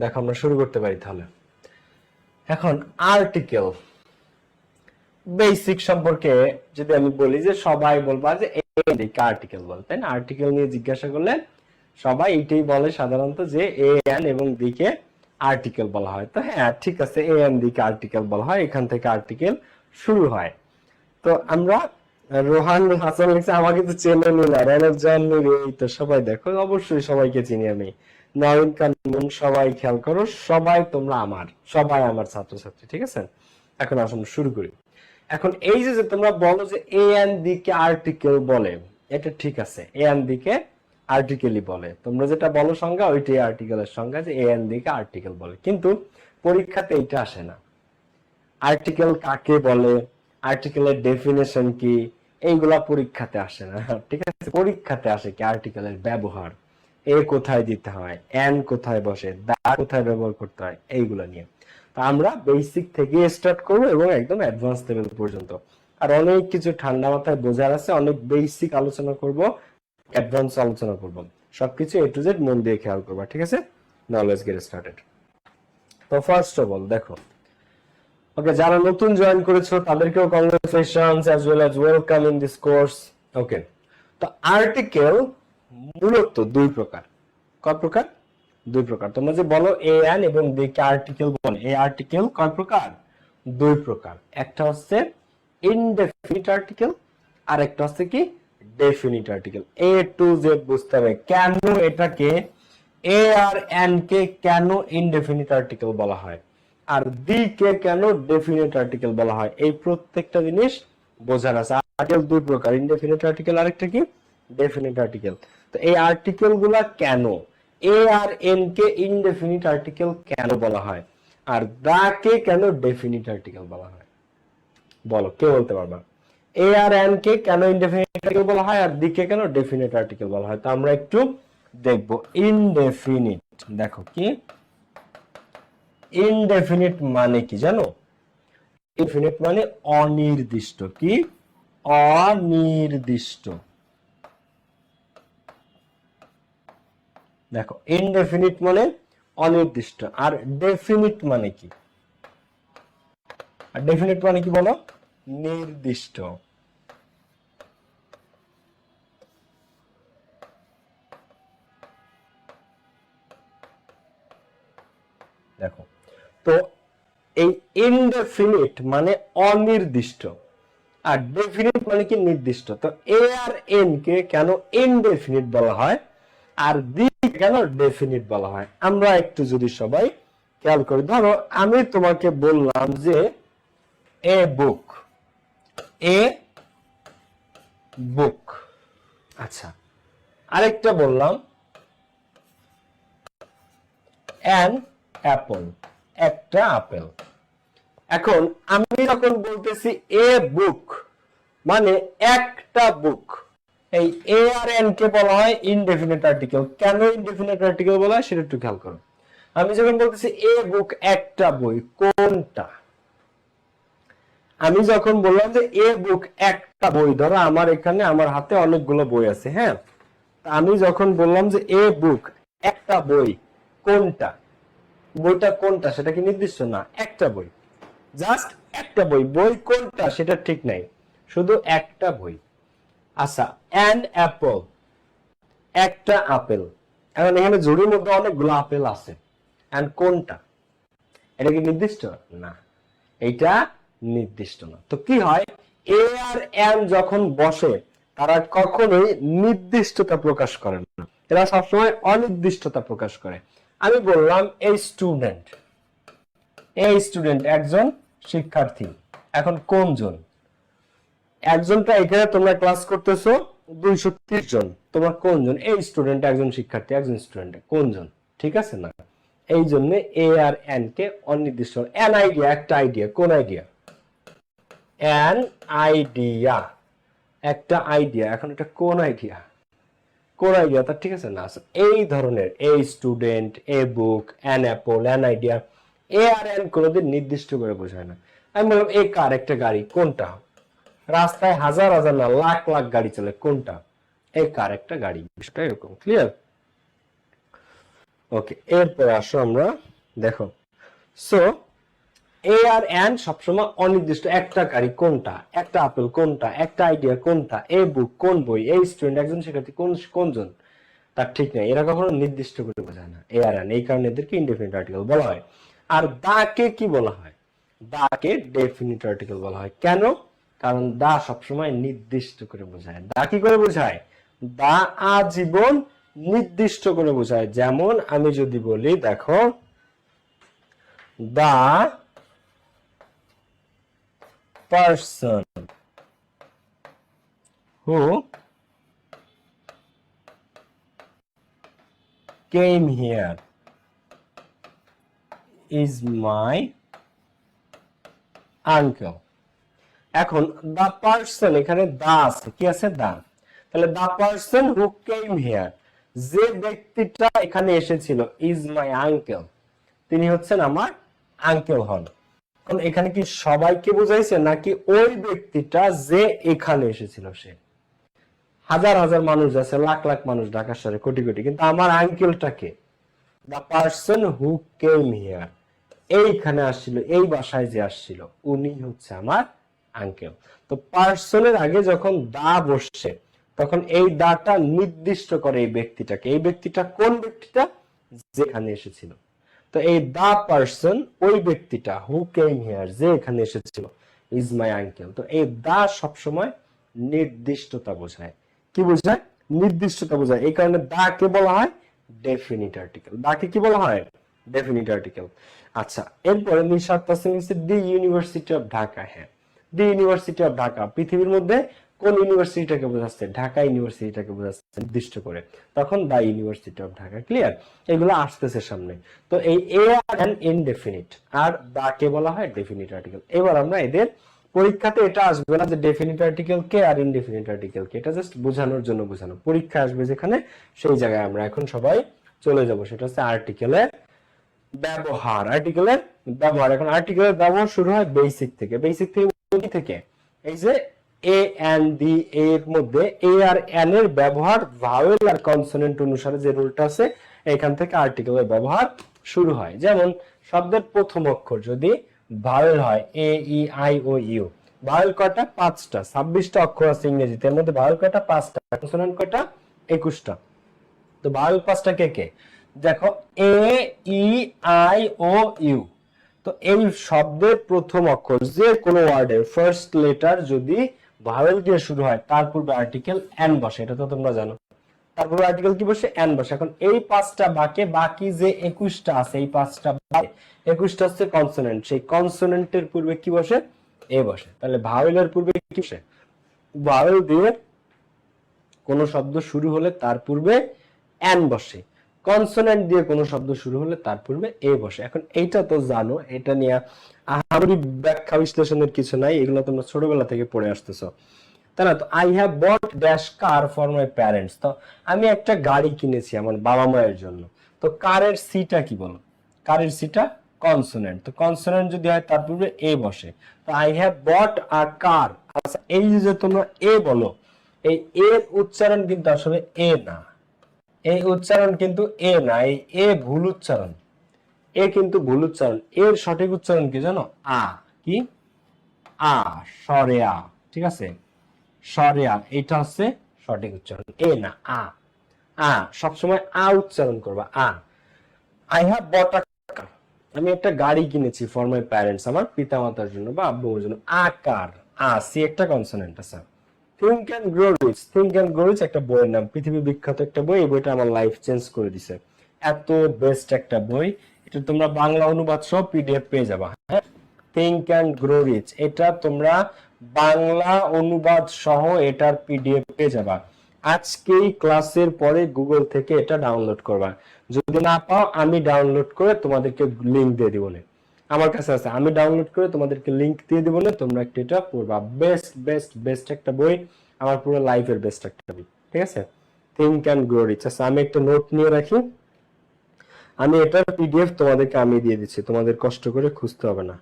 দেখো, আমরা শুরু করতে পারি তাহলে। এখন আর্টিকেল বেসিক সম্পর্কে যদি আমি বলি যে সবাই বলবা যে এদিকে আর্টিকেল বল, তাই না? আর্টিকেল নিয়ে জিজ্ঞাসা করলে সবাই এইটাই বলে সাধারণত যে এ এন এবং দিকে আর্টিকেল বলা হয়। তো হ্যাঁ ঠিক আছে এ এন দিকে আর্টিকেল বলা হয়, এখান থেকে আর্টিকেল শুরু হয়। তো আমরা রোহান হাসান লিখছে, আমাকে তো চেনে নিল রনক জান এই তো সবাই দেখো, অবশ্যই সবাইকে চিনি আমি। নয়ন কানুন সবাই খেয়াল করো, সবাই তোমরা আমার, সবাই আমার ছাত্রছাত্রী, ঠিক আছে? এখন আসুন, শুরু করি। এখন এই যে তোমরা বলো যে এ এন দিকে আর্টিকেল বলে, এটা ঠিক আছে। এ এন আর্টিকেলই বলে। তোমরা যেটা বলো সংজ্ঞা, ওইটাই আর্টিকেলের সংজ্ঞা যে এ এন আর্টিকেল বলে। কিন্তু পরীক্ষাতে এইটা আসে না। আর্টিকেল কাকে বলে? আর্টিকেলের ডেফিনেশন কি? এইগুলা পরীক্ষাতে আসে না। ঠিক আছে? পরীক্ষাতে আসে কি আর্টিকেলের ব্যবহার। এ কোথায় দিতে হয়, এন কোথায় বসে দা কোথায় ব্যবহার করতে হয়, এইগুলো নিয়ে। তো আমরা বেসিক থেকে স্টার্ট করব এবং একদম অ্যাডভান্স লেভেল পর্যন্ত। আর অনেক কিছু ঠান্ডা মাথায় বোঝার আছে, অনেক বেসিক আলোচনা করব অ্যাডভান্স আলোচনা করব। সবকিছু এ টু জেড মন দিয়ে খেয়াল করবা, ঠিক আছে? নলেজ গেট স্টার্টেড তো ফার্স্ট অফ অল দেখো, ওকে, যারা নতুন জয়েন করেছ, তাদেরকেও congratulations as well as welcome in this course okay তো আর্টিকেল মূলত দুই প্রকার। কয় প্রকার? দুই প্রকার। তোমরা যে বলো এ এন এবং দিকে আর্টিকেল বলে এই আর্টিকেল কয় প্রকার? দুই প্রকার। একটা হচ্ছে ইনডেফিনিট আর্টিকেল আর একটা হচ্ছে কি definite article A to Z বুঝতে হবে কেন এটাকে এ আর এন কে কেন ইনডেফিনিট আর্টিকেল বলা হয়, আর দি কে কেন ডেফিনিট আর্টিকেল বলা হয়, এই প্রত্যেকটা জিনিস বোঝার আছে। আর্টিকেল দুই প্রকার ইনডেফিনিট আর্টিকেল আরেকটা কি? ডেফিনিট আর্টিকেল তো এই আর্টিকেলগুলা কেন? এ আর এন কে ইনডেফিনিট আর্টিকেল কেন বলা হয়? আর দা কে কেন ডেফিনিট আর্টিকেল বলা হয়? বলো, কে বলতে পারবা? এ আর এন কে কেন ইনডেফিনিট আর্টিকেল বলা হয়? আর দি কে কেন ডেফিনিট আর্টিকেল বলা হয়? তো আমরা একটু দেখব। ইনডেফিনিট দেখো কি? ইনডেফিনিট মানে কি জানো? ইনফিনিট মানে অনির্দিষ্ট, কি? অনির্দিষ্ট। দেখো ইনডেফিনিট মানে অনির্দিষ্ট, আর ডেফিনিট মানে কি? আর ডেফিনিট মানে কি বলো? নির্দিষ্ট। দেখো, তো এই ইনডেফিনিট মানে অনির্দিষ্ট, আর ডেফিনিট মানে কি নির্দিষ্ট? তো এ আর এন কে কেন ইনডেফিনিট বলা হয়? আর দি কেন ডেফিনিট বলা হয়? আমরা একটু যদি সবাই খেয়াল করি, ধরো আমি তোমাকে বললাম যে এ বুক এ বুক আচ্ছা আরেকটা বললাম অ্যান অ্যাপল একটা আপেল এখন আমি যখন বলতেছি এ বুক মানে একটা বুক এই এ আর এন কে বলা হয় ইনডেফিনিট আর্টিকেল কেন ইনডেফিনিট আর্টিকেল বলা হয়? সেটা একটু খেয়াল করো। আমি যখন বলতেছি, এ বুক একটা বই, কোনটা? আমি যখন বললাম যে, এ বুক একটা বই, ধরো আমার এখানে, আমার হাতে অনেকগুলো বই আছে হ্যাঁ? আমি যখন বললাম যে, এ বুক একটা বই, কোনটা? বইটা কোনটা? সেটা কি নির্দিষ্ট? না, একটা বই। জাস্ট একটা বই। বই কোনটা? সেটা ঠিক নাই। শুধু একটা বই। আচ্ছা অ্যান অ্যাপল একটা আপেল এখন এখানে জুড়ির মধ্যে অনেকগুলো আপেল আছে। অ্যান্ড কোনটা? এটা কি নির্দিষ্ট? না। এটা নির্দিষ্ট না। তো কি হয়? এ আর এন যখন বসে, তারা কখনোই নির্দিষ্টতা প্রকাশ করে না। এরা সবসময় অনির্দিষ্টতা প্রকাশ করে। আমি বললাম, এই স্টুডেন্ট এই স্টুডেন্ট একজন শিক্ষার্থী। এখন কোনজন? একজনটা এখানে তোমরা ক্লাস করতেছো দুইশো ত্রিশ জন। তোমরা কোনজন? এই স্টুডেন্ট একজন শিক্ষার্থী একজন স্টুডেন্ট কোনজন? ঠিক আছে না? এই জন্য এ আর এন কে অনির্দিষ্ট এন আইডিয়া একটা আইডিয়া কোন আইডিয়া অ্যান আইডিয়া একটা আইডিয়া এখন এটা কোন আইডিয়া কোন আইডিয়া তার ঠিক আছে না? আচ্ছা, এই ধরনের এই student a book an apple an idea a R an কোনোদিন নির্দিষ্ট করে বোঝায় না। আমি বললাম এ কার? একটা গাড়ি। কোনটা? রাস্তায় হাজার হাজার না, লাখ লাখ গাড়ি চলে। কোনটা? এ কার একটা গাড়ি? বিষয়টা এরকম ক্লিয়ার ওকে এরপর আসো আমরা, দেখো। সো এ আর এন সবসময় অনির্দিষ্ট, একটা গাড়ি কোনটা, একটা আপেল কোনটা, একটা আইডিয়া কোনটা এ বুক কোন বই এই স্টুডেন্ট একজন শিক্ষার্থী, কোন, কোনজন? তার ঠিক নেই, এরা কখনো নির্দিষ্ট করে বোঝায় না এ আর এন এই কারণে এদেরকে ইনডেফিনিট আর্টিকেল বলা হয়। আর দাকে কি বলা হয়? দাকে ডেফিনিট আর্টিকেল বলা হয়। কেন? কারণ দা সবসময় নির্দিষ্ট করে বোঝায়। দা কি করে বোঝায়? দা আজীবন নির্দিষ্ট করে বোঝায়। যেমন আমি যদি বলি, দেখো, the person who came here is my uncle এখন দা পার্সন এখানে দা আছে, কি আছে? দা তাহলে দা পার্সন হু কেম হিয়ার যে ব্যক্তিটা এখানে এসেছিল ইজ মাই আঙ্কেল তিনি হচ্ছেন আমার আঙ্কেল হন। এখন এখানে কি সবাইকে বুঝাইছে, নাকি ওই ব্যক্তিটা যে এখানে এসেছিল সে? হাজার হাজার মানুষ আছে, লাখ লাখ মানুষ ঢাকা শহরে, কোটি কোটি। কিন্তু আমার আঙ্কেলটাকে দা পার্সন হু কেম হিয়ার এইখানে আসছিল, এই বাসায় যে আসছিল, উনি হচ্ছে আমার আঙ্কেল। তো পার্সনের আগে যখন দা বসছে, তখন এই দাটা নির্দিষ্ট করে এই ব্যক্তিটাকে। এই ব্যক্তিটা কোন ব্যক্তিটা? যেখানে এসেছিল। তো এই দা পার্সন ওই ব্যক্তিটা হু কেম হিয়ার যে এখানে এসেছিল ইজ মাই আঙ্কেল তো এই দা সবসময় নির্দিষ্টতা বোঝায়। কি বোঝায়? নির্দিষ্টতা বোঝায়। এই কারণে দা কে বলা হয় ডেফিনিট আর্টিকেল দাকে কি বলা হয়? ডেফিনিট আর্টিকেল আচ্ছা এরপরে Nishad Tasim the university of Dhaka হ্যাঁ। The university of Dhaka. পৃথিবীর মধ্যে কোন ইউনিভার্সিটিটাকে বোঝাচ্ছে? ঢাকা ইউনিভার্সিটিটাকে বোঝাচ্ছে, নির্দিষ্ট করে। তখন the university of Dhaka, clear? এগুলো আসতেছে সামনে। তো এই এ আর এন ইনডেফিনিট, আর দা কে বলা হয় ডেফিনিট আর্টিকেল। এবার আমরা এদের পরীক্ষাতে এটা আসবে না যে ডেফিনিট আর্টিকেল কে আর ইনডেফিনিট আর্টিকেল কে, এটা জাস্ট বোঝানোর জন্য বোঝানো। পরীক্ষা আসবে যেখানে, সেই জায়গায় আমরা এখন সবাই চলে যাব। সেটা হচ্ছে আর্টিকেলের ব্যবহার আর্টিকেলের ব্যবহার। এখন আর্টিকেলের ব্যবহার শুরু হয় বেসিক থেকে। বেসিক থেকে থেকে। এই যে এ এন ডি এর মধ্যে এ আর এন এর ব্যবহার ভাওয়েল আর কনসোনেন্ট অনুসারে যে রুলটা আছে, এখান থেকে আর্টিকেলের ব্যবহার শুরু হয়। যেমন শব্দের প্রথম অক্ষর যদি ভাওয়েল হয় A E I O U vowel কয়টা? পাঁচটা। ছাব্বিশটা অক্ষর আছে ইংরেজিতে, এর মধ্যে ভাওয়েল কয়টা? পাঁচটা। কনসোনেন্ট কয়টা? একুশটা। তো ভাওয়েল পাঁচটা কে কে? দেখো এ ই আই ও ইউ তো এই শব্দের প্রথম অক্ষর যে কোনো ওয়ার্ডের ফার্স্ট লেটার যদি ভাওয়েল দিয়ে শুরু হয়, তার পূর্বে আর্টিকেল এন বসে, এটা তো তোমরা জানো। তারপর আর্টিকেল কি বসে? এন বসে। এখন এই পাঁচটা বাকে বাকি যে একুশটা আছে, এই পাঁচটা একুশটা হচ্ছে কনসোনেন্ট সেই কনসোনেন্টের পূর্বে কি বসে? এ বসে। তাহলে ভাওয়েলের পূর্বে কি বসে? ভাওয়েল দিয়ে কোন শব্দ শুরু হলে তার পূর্বে এন বসে। কনসোনেন্ট দিয়ে কোনো শব্দ শুরু হলে তার পূর্বে এ বসে। এখন এইটা তো জানো, এটা নিয়ে আহামরি ব্যাখ্যা বিশ্লেষণের কিছু নাই, এগুলো তোমরা ছোটবেলা থেকে পড়ে আসতেছো। তাই না? তো I have bought dash car for my parents তো আমি একটা গাড়ি কিনেছি আমার বাবা মায়ের জন্য। তো কারের সিটা কি বলো? কারের সিটা কনসোনেন্ট। তো কনসোনেন্ট যদি হয় তার পূর্বে এ বসে। তো আই হ্যাভ বট আ কার আচ্ছা এই যে তোমরা এ বলো, এই এর উচ্চারণ কিন্তু আসলে এ না। এই উচ্চারণ কিন্তু এ না এই এ ভুল উচ্চারণ। এ কিন্তু ভুল উচ্চারণ। এর সঠিক উচ্চারণ কি জানো? আ। কি? আ, সরে আ। ঠিক আছে? সরে আ। এটা হচ্ছে সঠিক উচ্চারণ। এ না, আ। আ, সবসময় আ উচ্চারণ করবা, আ। আই হ্যাভ বট আমি একটা গাড়ি কিনেছি ফর মাই প্যারেন্টস আমার পিতামাতার জন্য বা আব্বুর জন্য। আকার আ, সি একটা কনসোনেন্ট আছে। Think and grow rich think and grow rich একটা বইয়ের নাম। পৃথিবী বিখ্যাত একটা বই, এই বইটা আমার লাইফ চেঞ্জ করে দিছে। এত বেস্ট একটা বই। এটা তোমরা বাংলা অনুবাদ সব পিডিএফ পেয়ে যাবা। হ্যাঁ? থিঙ্ক অ্যান্ড গ্রো রিচ এটা তোমরা বাংলা অনুবাদ সহ এটার পিডিএফ পেয়ে যাবা। আজকেই ক্লাসের পরে গুগল থেকে এটা ডাউনলোড করবা। যদি না পাও, আমি ডাউনলোড করে তোমাদেরকে লিংক দিয়ে দিব। না আমার কাছে আছে। আমি ডাউনলোড করে তোমাদেরকে লিংক দিয়ে দিব না, তোমরা একটু এটা পড়বা। বেস্ট বেস্ট বেস্ট একটা বই, আমার পুরো লাইফের বেস্ট একটা বই, ঠিক আছে? থিঙ্ক অ্যান্ড গ্রো রিচ আচ্ছা আমি একটা নোট নিয়ে রাখি। আমি এটার পিডিএফ তোমাদেরকে আমি দিয়ে দিচ্ছি, তোমাদের কষ্ট করে খুঁজতে হবে না,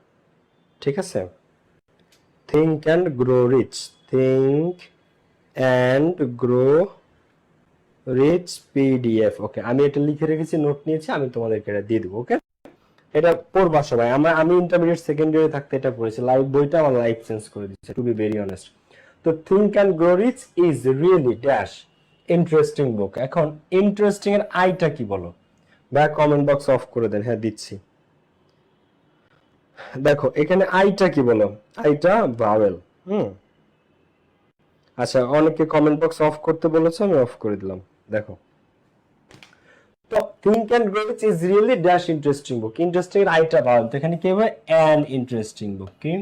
ঠিক আছে? Think and grow rich think and grow rich PDF okay আমি এটা লিখে রেখেছি নোট নিয়েছি, আমি তোমাদেরকে এটা দিয়ে দেবো ওকে এটা পড়বা সবাই। আমরা আমি ইন্টারমিডিয়েট সেকেন্ড ইয়ারে থাকতে এটা পড়েছি। লাইভ বইটা আমার লাইফ চেঞ্জ করে দিচ্ছে টু বি ভেরি অনেস্ট তো think and grow rich is really dash interesting book এখন ইন্টারেস্টিং এর আইটা কি বলো? বা কমেন্ট বক্স অফ করে দেন। হ্যাঁ দিচ্ছি। দেখো, এখানে আইটা কি বলো? আইটা ভাওয়েল হুম। আচ্ছা অনেকে কমেন্ট বক্স অফ করতে বলেছে, আমি অফ করে দিলাম। দেখো। তো think and grow is really dash interesting book interesting এর আইটা ভাওয়েল তো এখানে কি হবে? অ্যান ইন্টারেস্টিং বুক কি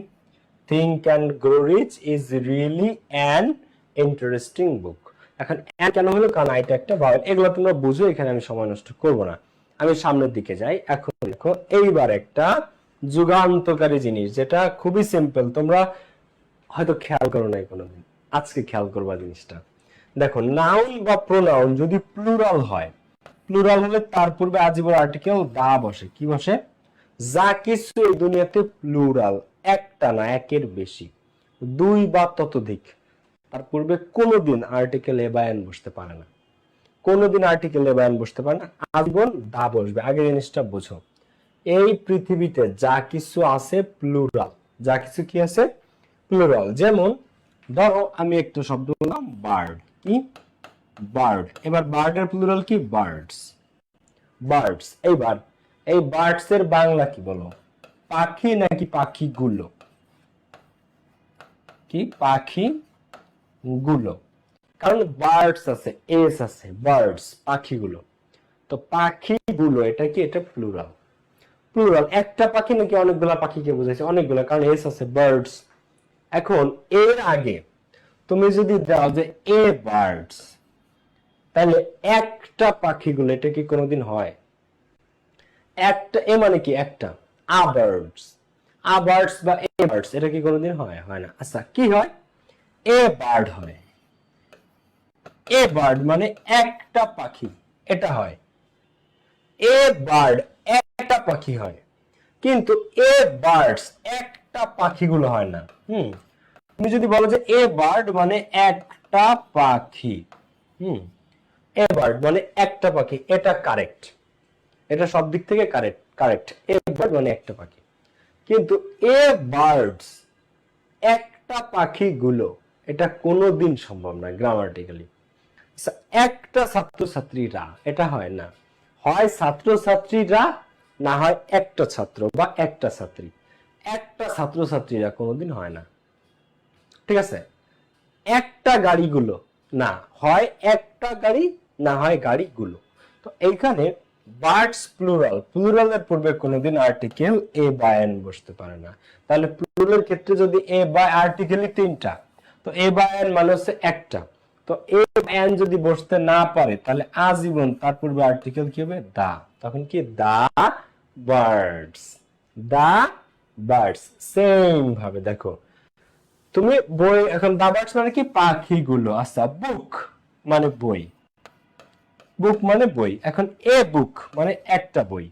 think and grow rich is really an interesting book এখন অ্যান কেন হলো? কারণ আইটা একটা ভাওয়েল এগুলো তোমরা বুঝো, এখানে আমি সময় নষ্ট করব না। আমি সামনের দিকে যাই। এখন দেখো, এইবার একটা যুগান্তকারী জিনিস, যেটা খুবই সিম্পল তোমরা হয়তো খেয়াল করো নাই কোনোদিন। আজকে খেয়াল করবা জিনিসটা। দেখো নাউন বা প্রোনাউন যদি প্লুরাল হয় প্লুরাল হলে তার পূর্বে আজীবন আর্টিকেল দা বসে। কি বসে? যা কিছু এই দুনিয়াতে প্লুরাল একটা না, একের বেশি। দুই বা ততোধিক। তার পূর্বে কোনোদিন আর্টিকেল এ বা এন বসতে পারে না। কোনোদিন আর্টিকেল এবায়ন বসতে পারে না, আজীবন দা বসবে। আগে জিনিসটা বোঝো। এই পৃথিবীতে যা কিছু আছে প্লুরাল যা কিছু কি আছে? প্লুরাল যেমন, ধরো আমি একটা শব্দ বললাম বার্ড কি? বার্ড। এবার বার্ডের প্লুরাল কি? বার্ডস। বার্ডস। এইবার, এই বার্ডস এর বাংলা কি বলো? পাখি নাকি পাখিগুলো? কি? পাখি গুলো কারণ বার্ডস আছে, এস আছে, বার্ডস, পাখিগুলো। তো পাখিগুলো, এটা কি? এটা প্লুরাল প্লুরাল একটা পাখি নাকি অনেকগুলা পাখিকে বোঝাইছে? অনেকগুলো, কারণ এস আছে, বার্ডস। এখন, এর আগে, তুমি যদি দাও যে এ বার্ডস তাহলে একটা পাখিগুলো, এটা কি কোনোদিন হয়? একটা, এ মানে কি একটা? আ বার্ডস আ বার্ডস বা এ বার্ডস এটা কি কোনোদিন হয়? হয় না। আচ্ছা কি হয়? এ বার্ড হয়। এ বার্ড মানে একটা পাখি, এটা হয়। এ বার্ড একটা পাখি হয়। কিন্তু এ বার্ডস একটা পাখিগুলো হয় না। হুম। তুমি যদি বলো যে এ বার্ড মানে একটা পাখি, হুম। এ বার্ড মানে একটা পাখি, এটা কারেক্ট এটা সব দিক থেকে কারেক্ট কারেক্ট এ বার্ড মানে একটা পাখি। কিন্তু এ বার্ডস একটা পাখিগুলো, এটা কোনোদিন সম্ভব নয় গ্রামাটিক্যালি একটা ছাত্রছাত্রীরা, এটা হয় না। হয় ছাত্রছাত্রীরা, না হয় একটা ছাত্র বা একটা ছাত্রী। একটা ছাত্রছাত্রীরা কোনোদিন হয় না। ঠিক আছে? একটা গাড়িগুলো, না, হয় একটা গাড়ি না হয় গাড়িগুলো। তো এইখানে বার্ডস প্লুরাল, প্লুরালের পূর্বে কোনোদিন আর্টিকেল এ বা এন বসতে পারে না। তাহলে প্লুরালের ক্ষেত্রে যদি এ বা আর্টিকেলই তিনটা, তো এ বা এন মানে হচ্ছে একটা। তো এ এন যদি বসতে না পারে, তাহলে আজীবন তার পূর্বে আর্টিকেল কি হবে? দা। তখন কি? The birds. The birds. Same ভাবে দেখো। তুমি বই, এখন দা বার্ডস মানে কি? পাখিগুলো। আচ্ছা বুক মানে বই। বুক মানে বই। এখন এ বুক মানে একটা বই।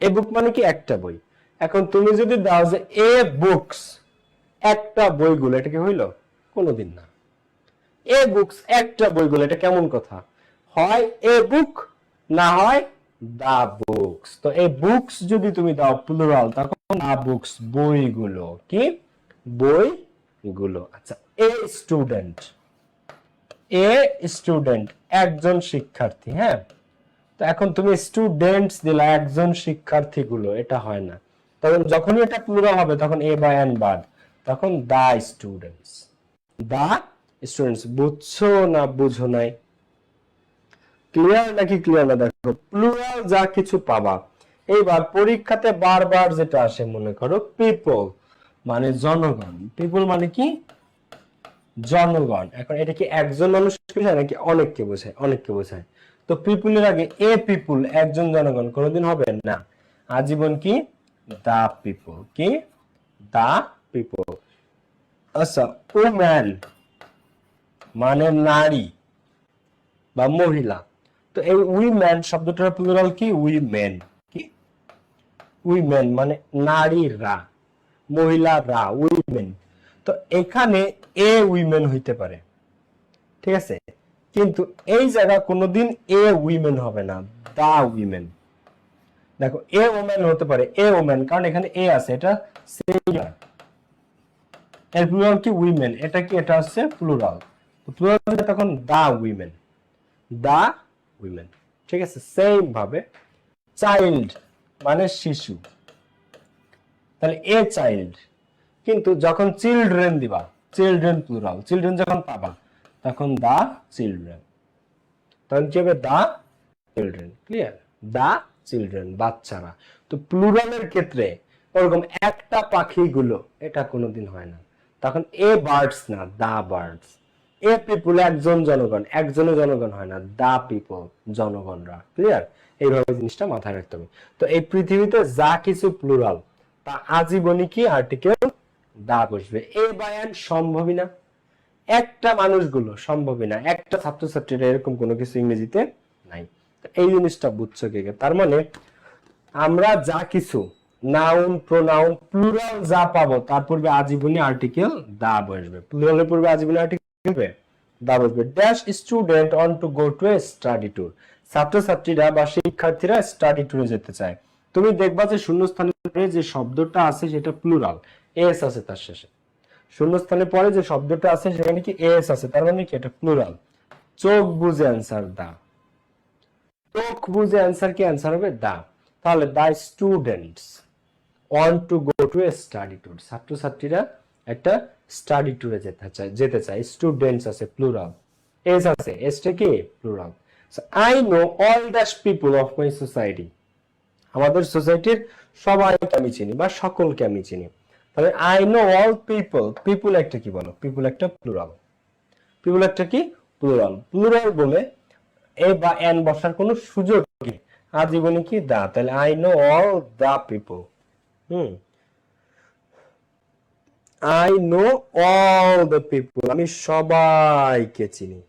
এ বুক মানে কি? একটা বই। এখন তুমি যদি দাও যে এ বুকস একটা বইগুলো, এটা কি হইল? কোনোদিন না। এ বুকস একটা বইগুলো, এটা কেমন কথা? হয় এ বুক না হয় দা বুকস তো এই বুকস যদি তুমি দাও প্লুরাল তখন দা বুকস বইগুলো। কি? বইগুলো। আচ্ছা এ স্টুডেন্ট এ স্টুডেন্ট একজন শিক্ষার্থী হ্যাঁ? তো এখন তুমি স্টুডেন্টস দিলা একজন শিক্ষার্থী গুলো এটা হয় না। তখন যখনই এটা প্লুরাল হবে, তখন এ বা এন বাদ। তখন দা স্টুডেন্টস দা স্টুডেন্টস বুঝছ না বুঝো নাই? ক্লিয়ার নাকি ক্লিয়ার না? দেখো প্লুরাল যা কিছু পাবা। এইবার পরীক্ষাতে বারবার যেটা আসে, মনে করো পিপল মানে জনগণ। পিপল মানে কি? জনগণ। এখন এটা কি একজন মানুষ বোঝায় নাকি অনেককে বোঝায়? অনেককে বোঝায়। তো পিপুলের আগে এ পিপুল, একজন জনগণ কোনোদিন হবে না। আজীবন কি? The people. কি? The people. আচ্ছা ওম্যান মানে নারী বা মহিলা। তো এই উইম্যান শব্দটার প্লুরাল কি? উইমেন কি? উইমেন মানে নারীরা, মহিলারা উইমেন তো এখানে এ উইমেন হইতে পারে। ঠিক আছে? কিন্তু এই জায়গা কোনোদিন এ উইমেন হবে না, দা উইমেন দেখো এ ওমেন হতে পারে এ ওমেন কারণ এখানে এ আছে, এটা সিঙ্গুলার এর প্লুরাল কি? উইমেন এটা কি? এটা হচ্ছে প্লুরাল প্লুরাল তখন দা উইমেন দা উইমেন ঠিক আছে? সেম ভাবে। চাইল্ড মানে শিশু। তাহলে এ চাইল্ড কিন্তু যখন চিলড্রেন দিবা চিলড্রেন প্লুরাল চিলড্রেন যখন পাবা, তখন দা চিলড্রেন তখন কি হবে? The children clear the children বাচ্চারা। তো প্লুরালের ক্ষেত্রে ওরকম একটা পাখিগুলো, এটা কোনোদিন হয় না। তখন এ বার্ডস না, দা বার্ডস এ পিপুল একজন জনগণ একজনের জনগণ হয় না, দা পিপল জনগণরা। ক্লিয়ার এইভাবে জিনিসটা মাথায় রাখতে হবে। তো এই পৃথিবীতে যা কিছু প্লুরাল তা আজীবনই কি আর্টিকেল দা বসবে। এ বায়ান সম্ভবই না। একটা মানুষগুলো সম্ভবই না। একটা ছাত্রছাত্রীরা এরকম কোনো কিছু ইংরেজিতে নাই। এই জিনিসটা বুঝছ কে? তার মানে আমরা যা কিছু নাউন প্রোনাউন প্লুরাল যা পাবো, তার পূর্বে আজীবনী আর্টিকেল দা বসবে। প্লুরালের পূর্বে আজীবনী আর্টিকেল দা বসবে। Dash student on to go to a study tour ছাত্রছাত্রীরা বা শিক্ষার্থীরা স্টাডি ট্যুরে যেতে চায়। তুমি দেখবা যে শূন্যস্থানের পরে যে শব্দটা আছে সেটা প্লুরাল এস আছে তার শেষে। শূন্যস্থানের পরে যে শব্দটা আছে, সেখানে কি এস আছে? তার মানে কি? এটা প্লুরাল চোখ বুঝে অ্যান্সার দা। চোখ বুঝে অ্যান্সার কি? অ্যান্সার হবে দা। তাহলে the students want to go to a study tour ছাত্রছাত্রীরা একটা স্টাডি ট্যুরে যেতে চায় যেতে চায়। স্টুডেন্টস আছে প্লুরাল এস আছে। এসটা কি? Plural I know all dash people of my society আমাদের সোসাইটির সবাইকে আমি চিনি বা সকলকে আমি চিনি। তাহলে I know all people people একটা কি বলো? পিপল একটা প্লুরাল পিপল একটা কি? প্লুরাল প্লুরাল বলে এ বা এন বসার কোনো সুযোগ নেই আজীবনে কি? দা। তাহলে I know all the people hmm. I know all the people আমি সবাইকে চিনি।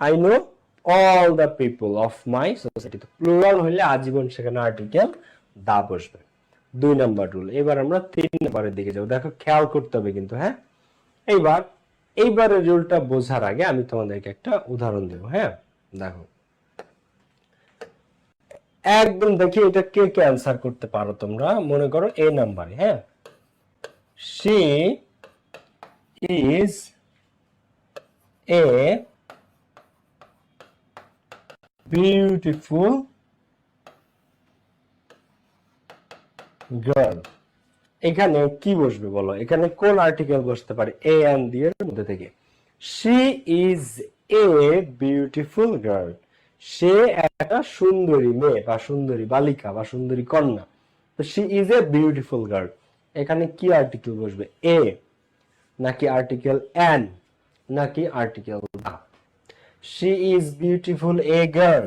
I know all the people of my society plural হলে আজীবন সেখানে আর্টিকেল দা বসবে। দুই নাম্বার রুল এবার আমরা তিন নাম্বারের দিকে যাব। দেখো, খেয়াল করতে হবে কিন্তু হ্যাঁ? এইবার, এইবারের রুলটা বোঝার আগে আমি তোমাদেরকে একটা উদাহরণ দেবো হ্যাঁ? দেখো। একদম দেখি এটা কে কে অ্যান্সার করতে পারো তোমরা? মনে করো এ নাম্বারে হ্যাঁ? She is a beautiful girl এখানে কি বসবে বলো? এখানে কোন আর্টিকেল বসতে পারে? এ এন্ড দিয়ে এর মধ্যে থেকে। She is a beautiful girl সে একটা সুন্দরী মেয়ে বা সুন্দরী বালিকা বা সুন্দরী কন্যা। তো she is a beautiful girl এখানে কি আর্টিকেল বসবে? এ নাকি আর্টিকেল এন নাকি article the she is beautiful a girl.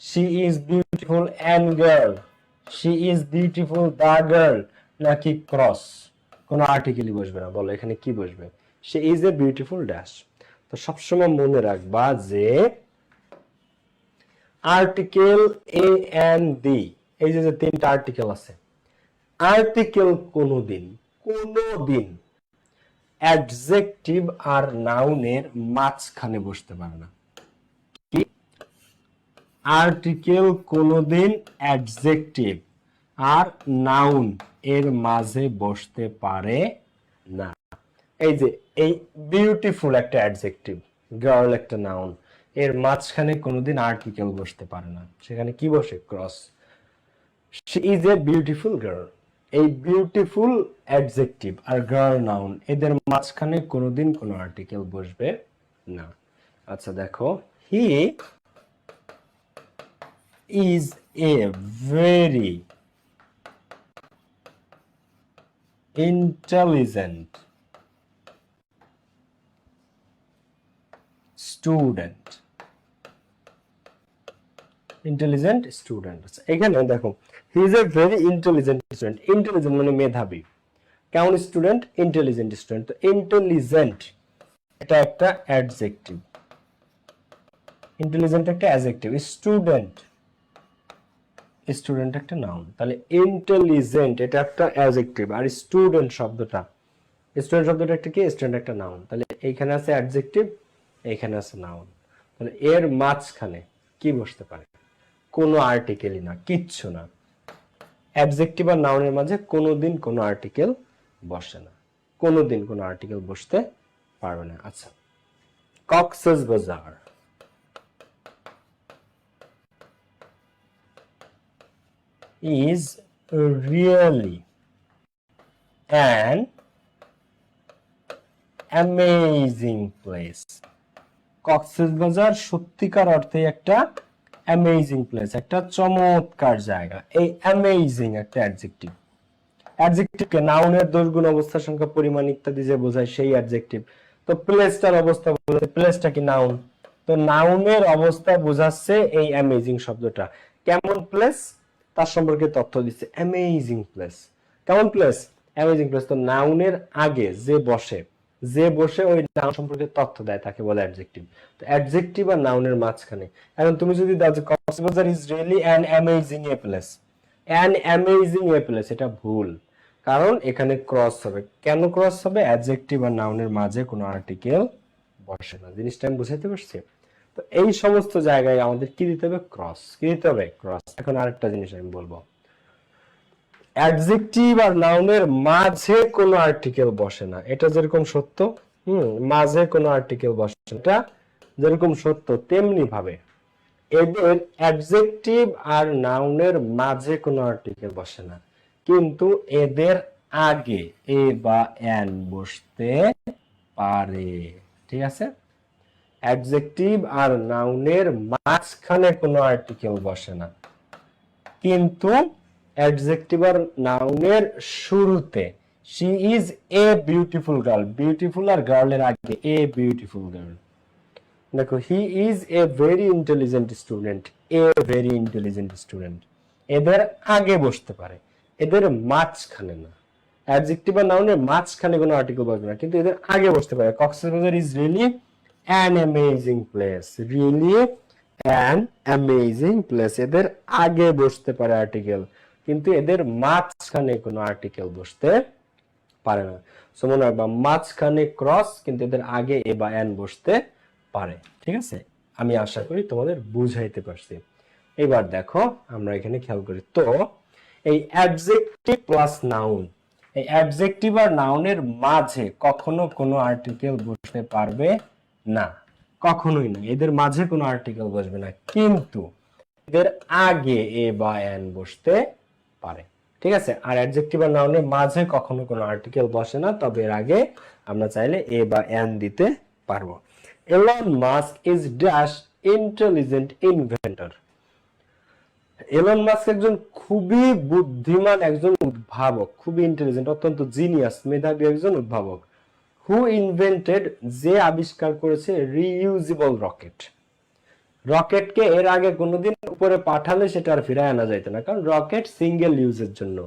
She is beautiful and girl. She is beautiful the girl. নাকি ক্রস কোন আর্টিকেলই বসবে না, বলো, এখানে কি বসবে? She is a beautiful dash তো সবসময় মনে রাখবা যে আর্টিকেল এ এন ডি এই যে তিনটা আর্টিকেল আছে আর্টিকেল কোনোদিন কোনোদিন অ্যাডজেক্টিভ আর নাউনের মাঝখানে বসতে পারে না। আর্টিকেল কোনোদিন অ্যাডজেক্টিভ আর নাউন এর মাঝে বসতে পারে না। এই যে, এই বিউটিফুল একটা অ্যাডজেক্টিভ, গার্ল একটা নাউন, এর মাঝখানে কোনোদিন আর্টিকেল বসতে পারে না। সেখানে কি বসে? Cross. She is a beautiful girl. এই বিউটিফুল অ্যাডজেক্টিভ আর গার্ল নাউন, এদের মাঝখানে কোনোদিন কোনো আর্টিকেল বসবে না। আচ্ছা দেখো, he is a very intelligent student. Intelligent student এখানে দেখো he is a very intelligent student intelligent মানে মেধাবী। কেমন স্টুডেন্ট ইন্টেলিজেন্ট স্টুডেন্ট তো ইন্টেলিজেন্ট এটা একটা অ্যাডজেক্টিভ ইন্টেলিজেন্ট একটা অ্যাডজেক্টিভ স্টুডেন্ট স্টুডেন্ট একটা নাউন তাহলে ইন্টেলিজেন্ট এটা একটা অ্যাডজেক্টিভ আর স্টুডেন্ট শব্দটা। স্টুডেন্ট শব্দটা একটা কি? স্টুডেন্ট একটা নাউন তাহলে এইখানে আছে অ্যাডজেক্টিভ এইখানে আছে নাউন তাহলে এর মাঝখানে কি বসতে পারে? কোনো আর্টিকেলই না, কিচ্ছু না। অ্যাবজেক্টিভ আর নাউনের মাঝে কোনোদিন কোনো আর্টিকেল বসে না। কোনোদিন কোনো আর্টিকেল বসতে পারবে না। আচ্ছা কক্সেস বাজার is really an amazing place. Cox's Bazar সত্যিকার অর্থে একটা অ্যামেজিং প্লেস একটা চমৎকার জায়গা, এই অ্যামেজিং একটা অ্যাডজেক্টিভ অ্যাডজেক্টিভকে নাউনের দোষগুণ, অবস্থা সংখ্যা, পরিমাণ ইত্যাদি যে বোঝায় সেই অ্যাডজেক্টিভ তো প্লেসটার অবস্থা বোঝাচ্ছে প্লেসটা কি নাউন তো নাউনের অবস্থা বোঝাচ্ছে এই অ্যামেজিং শব্দটা। কেমন প্লেস তার সম্পর্কে তথ্য দিচ্ছে। অ্যামেজিং প্লেস কেমন প্লেস অ্যামেজিং প্লেস তো নাউনের আগে যে বসে যে বসে ওই নাউন সম্পর্কে তথ্য দেয়, তাকে বলে অ্যাডজেক্টিভ তো অ্যাডজেক্টিভ আর নাউনের মাঝখানে। এখন তুমি যদি দাও যে Cox's Bazar is really an amazing a place an amazing a place এটা ভুল। কারণ এখানে ক্রস হবে। কেন ক্রস হবে? অ্যাডজেক্টিভ আর নাউনের মাঝে কোনো আর্টিকেল বসে না। জিনিসটা আমি বুঝাইতে পারছি? তো এই সমস্ত জায়গায় আমাদের কি দিতে হবে? ক্রস কি দিতে হবে? ক্রস এখন আরেকটা জিনিস আমি বলব। অ্যাডজেক্টিভ আর নাউনের মাঝে কোনো আর্টিকেল বসে না। এটা যেরকম সত্য, হুম, মাঝে কোনো আর্টিকেল বসে না। এটা যেরকম সত্য, তেমনি ভাবে। এদের অ্যাডজেক্টিভ আর নাউনের মাঝে কোনো আর্টিকেল বসে না। কিন্তু এদের আগে এ বা এন বসতে পারে। ঠিক আছে? অ্যাডজেক্টিভ আর নাউনের মাঝখানে কোনো আর্টিকেল বসে না। কিন্তু অ্যাডজেক্টিভ আর নাউনের শুরুতে she is a beautiful girl beautiful আর গার্লের আগে এ বিউটিফুল গার্ল দেখো he is a very intelligent student a very intelligent student এদের আগে বসতে পারে, এদের মাঝখানে না। অ্যাডজেক্টিভ আর নাউনের মাঝখানে কোনো আর্টিকেল বসবে না, কিন্তু এদের আগে বসতে পারে। Cox's Bazar is really an amazing place really an amazing place এদের আগে বসতে পারে আর্টিকেল কিন্তু এদের মাঝখানে কোনো আর্টিকেল বসতে পারে না। সো মনে রাখবা, মাঝখানে ক্রস কিন্তু এদের আগে এ বা এন বসতে পারে। ঠিক আছে? আমি আশা করি তোমাদের বুঝাইতে পারছি। এবার দেখো, আমরা এখানে খেয়াল করি। তো, এই অ্যাডজেক্টিভ প্লাস নাউন এই অ্যাডজেক্টিভ আর নাউনের মাঝে কখনো কোনো আর্টিকেল বসতে পারবে না, কখনোই না। এদের মাঝে কোনো আর্টিকেল বসবে না। কিন্তু এদের আগে এ বা এন বসতে পারে। ঠিক আছে? আর অ্যাডজেক্টিভ আর নাউনের মাঝে কখনো কোনো আর্টিকেল বসে না, তবে এর আগে আমরা চাইলে এ বা এন দিতে পারব। Elon Musk is dash intelligent inventor Elon Musk একজন খুবই বুদ্ধিমান একজন উদ্ভাবক, খুবই ইন্টেলিজেন্ট অত্যন্ত জিনিয়াস মেধাবী একজন উদ্ভাবক। হু ইনভেন্টেড যে আবিষ্কার করেছে রিইউজেবল রকেট রকেটকে এর আগে কোনোদিন উপরে পাঠালে সেটা আর ফিরায় আনা যাইতো না, কারণ রকেট সিঙ্গেল ইউজের জন্য।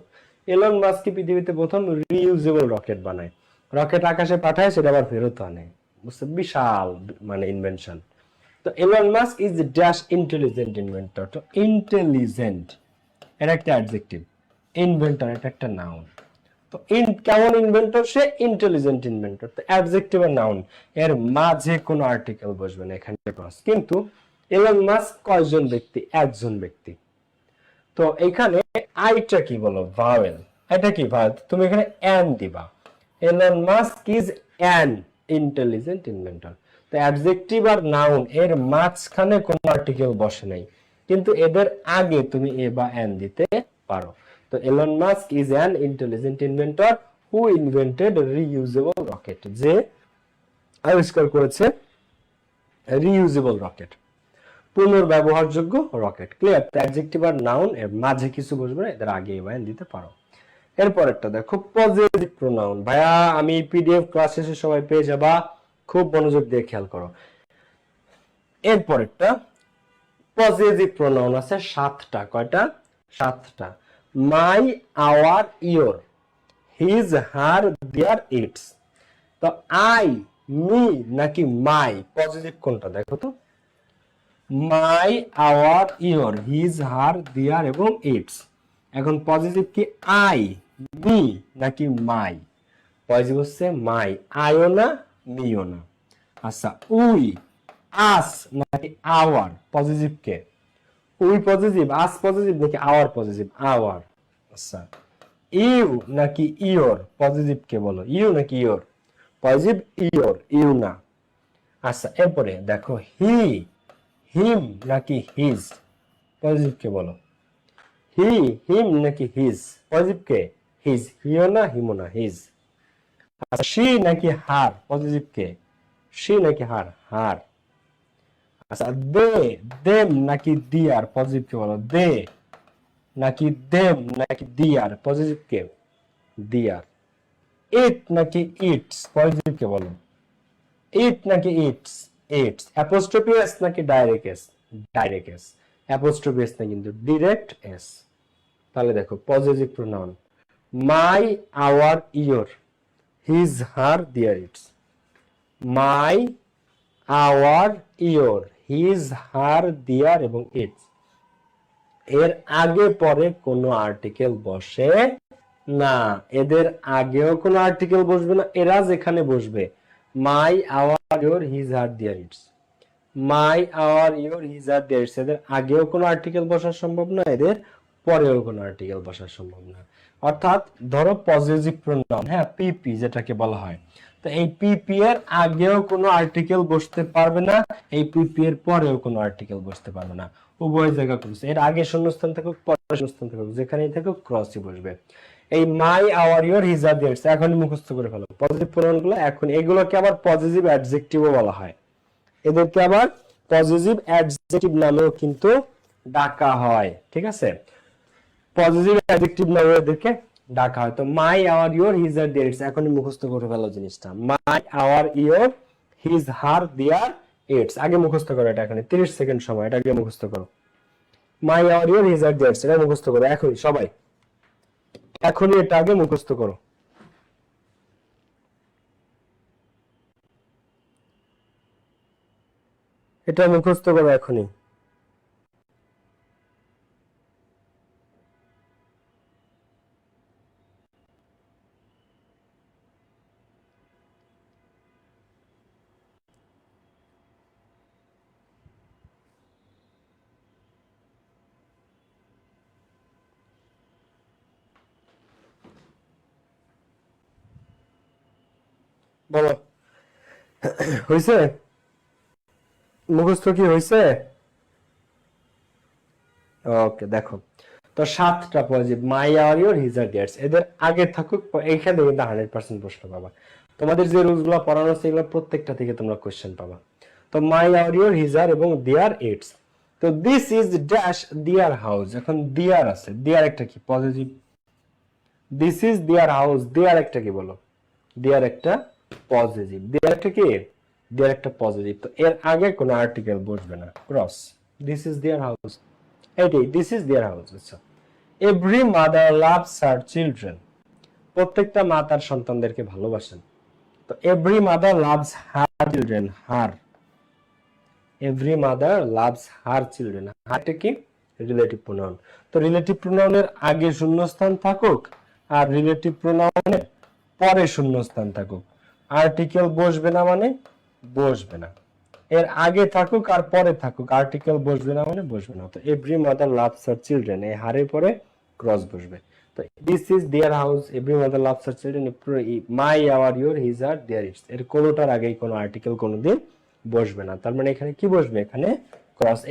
এলন মাস্ক পৃথিবীতে প্রথম রিইউজেবল রকেট বানায়? রকেট আকাশে পাঠায়, সেটা আবার ফেরত আনে। বুঝতে বিশাল মানে ইনভেনশন তো Elon Musk is dash intelligent inventor তো ইন্টেলিজেন্ট এটা একটা অ্যাডজেক্টিভ ইনভেন্টর এটা একটা নাউন তো কেমন ইনভেন্টর সে ইন্টেলিজেন্ট ইনভেন্টর তো অ্যাডজেক্টিভ আর নাউন এর মাঝে কোনো আর্টিকেল বসবে না এখানে ক্রস কিন্তু এলন মাস্ক কয়জন ব্যক্তি? একজন ব্যক্তি। তো এখানে আইটা কি বলো? ভাওয়েল এটা কি? ভাওয়েল তুমি এখানে অ্যান দিবা। Elon Musk is an intelligent inventor তো অ্যাডজেক্টিভ আর নাউন এর মাঝখানে কোনো আর্টিকেল বসে নাই। কিন্তু এদের আগে তুমি এ বা অ্যান দিতে পারো। তো Elon Musk is an intelligent inventor who invented reusable rocket যে আবিষ্কার করেছে রিইউজেবল রকেট পুনর্ব্যবহারযোগ্য রকেট ক্লিয়ার অ্যাডজেক্টিভ আর নাউন এর মাঝে কিছু বসবে না, এদের আগে এবার দিতে পারো। এরপর একটা দেখো পজিটিভ প্রোনাউন ভাইয়া, আমি পিডিএফ ক্লাস শেষে সবাই পেয়ে যাবা, খুব মনোযোগ দিয়ে খেয়াল করো। এরপর একটা পজিটিভ প্রোনাউন আছে সাতটা। কয়টা? সাতটা। My our your his her their its তো আই মি নাকি মাই পজিটিভ কোনটা? দেখো তো। My our your his her their এবং ইটস এখন পজিটিভ কি? আই মি নাকি মাই পজিটিভ হচ্ছে মাই আইও না মিও না। আচ্ছা উই আস নাকি আওয়ার পজিটিভ কে? উই পজিটিভ আস পজিটিভ নাকি আওয়ার পজিটিভ আওয়ার আচ্ছা। ইউ নাকি ইওর পজিটিভ কে বলো? ইউ নাকি ইওর পজিটিভ ইওর ইউ না। আচ্ছা এরপরে দেখো, হি, হিম নাকি হিজ? পজিটিভ কে বলো। হি, হিম নাকি হিজ? পজিটিভ কে? হিজ। হিও না হিমো না, হিজ। আচ্ছা শি নাকি হার? Positive K? শি নাকি হার? হার। আচ্ছা দে, দেম নাকি দিয়ার? পজিটিভ কে বলো, দে। নাকি দেম নাকি দিয়ার? পজিটিভ কে? দিয়ার। ইট নাকি ইটস পজিটিভ কে বলো। ইট নাকি ইটস ইটস অ্যাপোস্ট্রফি এস নাকি direct S direct S apostrophe S না কিন্তু ডিরেক্ট এস তাহলে দেখো positive pronoun my our your his her their its my our your his her their এবং ইটস এর আগে পরে কোনো আর্টিকেল বসে না। এদের আগেও কোনো আর্টিকেল বসবে না। এরা যেখানে বসবে my our your his her their its my our your his her theirs এদের আগেও কোনো আর্টিকেল বসা সম্ভব না। এদের পরেও কোনো আর্টিকেল বসা সম্ভব না। অর্থাৎ ধরো পজিটিভ প্রোনাউন হ্যাঁ পিপি যেটাকে বলা হয়। এই পিপি এর আগেও কোনো আর্টিকেল বসতে পারবে না, এই পিপি এর পরেও কোনো আর্টিকেল বসতে পারবে না। উভয় জায়গা করছে। এর আগে শূন্যস্থান থাকুক পরে শূন্যস্থান থাকুক, যেখানেই থাকুক ক্রসই বসবে। এই my our your his her theirs এখন মুখস্থ করে ফেলো। পজিটিভ প্রোনাউনগুলো এখন, এগুলোকে আবার পজিটিভ অ্যাডজেক্টিভও বলা হয়। এদেরকে আবার পজিটিভ অ্যাডজেক্টিভ নামেও কিন্তু ডাকা হয়, ঠিক আছে? পজিটিভ অ্যাডজেক্টিভ নামে এদেরকে ডাকা হয়। তো my our your his her theirs এখনই মুখস্থ করে ফেলো জিনিসটা। My our your his her their its আগে মুখস্থ করো এটা এখানে 30 সেকেন্ড সময়, এটা আগে মুখস্থ করো। My our your his her theirs এটা মুখস্থ করো, এখনই, সবাই। এখনই এটা আগে মুখস্থ করো। এটা মুখস্থ করো এখনই বলো হয়েছে মুখস্থ কি হয়েছে ওকে দেখো। তো সাতটা positive my our your his her theirs এদের আগে থাকুক এইখানে কিন্তু হান্ড্রেড পার্সেন্ট প্রশ্ন পাবা। তোমাদের যে রুলসগুলো পড়ানো আছে, এগুলো প্রত্যেকটা থেকে তোমরা কোশ্চেন পাবা। তো মাই আওয়ার ইউর হিজার এবং দিয়ার ইটস তো this is dash their house এখন দিয়ার আছে। দিয়ার একটা কি? Positive this is their house their একটা কি বলো? দেয়ার একটা পজিটিভ দেয়ার একটা কি? দেয়ার একটা পজিটিভ তো এর আগে কোনো আর্টিকেল বসবে না। Cross this is their house এটাই দিস ইজ দেয়ার হাউস আচ্ছা every mother loves her children প্রত্যেকটা মা তার সন্তানদেরকে ভালোবাসেন। তো every mother loves her children her every mother loves her children হারটা কি? রিলেটিভ প্রোনাউন তো রিলেটিভ প্রোনাউনের আগে শূন্যস্থান থাকুক আর রিলেটিভ প্রোনাউনের পরে শূন্যস্থান থাকুক। আর্টিকেল বসবে না মানে বসবে না। এর আগে থাকুক আর পরে থাকুক আর্টিকেল বসবে না মানে বসবে না। তো every mother loves her children এই হারে পরে ক্রস বসবে। তো this is their house every mother loves her children my our your his her their its এর কোনোটার আগেই কোনো আর্টিকেল কোনোদিন বসবে না। তার মানে এখানে কি বসবে? এখানে ক্রস